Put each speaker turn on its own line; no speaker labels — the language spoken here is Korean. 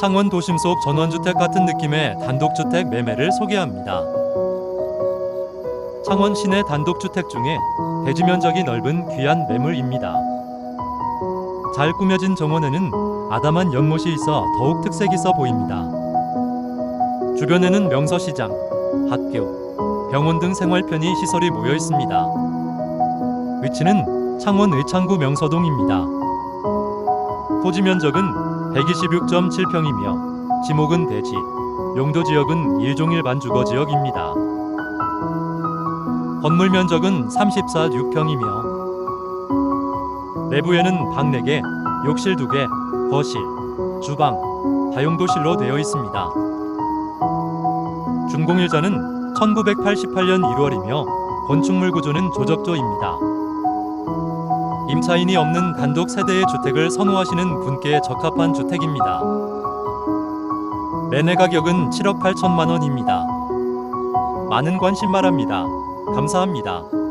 창원 도심 속 전원주택 같은 느낌의 단독주택 매매를 소개합니다. 창원 시내 단독주택 중에 대지 면적이 넓은 귀한 매물입니다. 잘 꾸며진 정원에는 아담한 연못이 있어 더욱 특색 있어 보입니다. 주변에는 명서시장, 학교, 병원 등 생활 편의 시설이 모여 있습니다. 위치는 창원 의창구 명서동입니다. 토지 면적은 126.7평이며 지목은 대지, 용도 지역은 일종일 반 주거 지역입니다. 건물 면적은 34.6평이며 내부에는 방 4개, 욕실 2개, 거실, 주방, 다용도실로 되어 있습니다. 준공일자는 1988년 1월이며 건축물 구조는 조적조입니다. 임차인이 없는 단독 세대의 주택을 선호하시는 분께 적합한 주택입니다. 매매 가격은 7억 8천만 원입니다. 많은 관심 바랍니다. 감사합니다.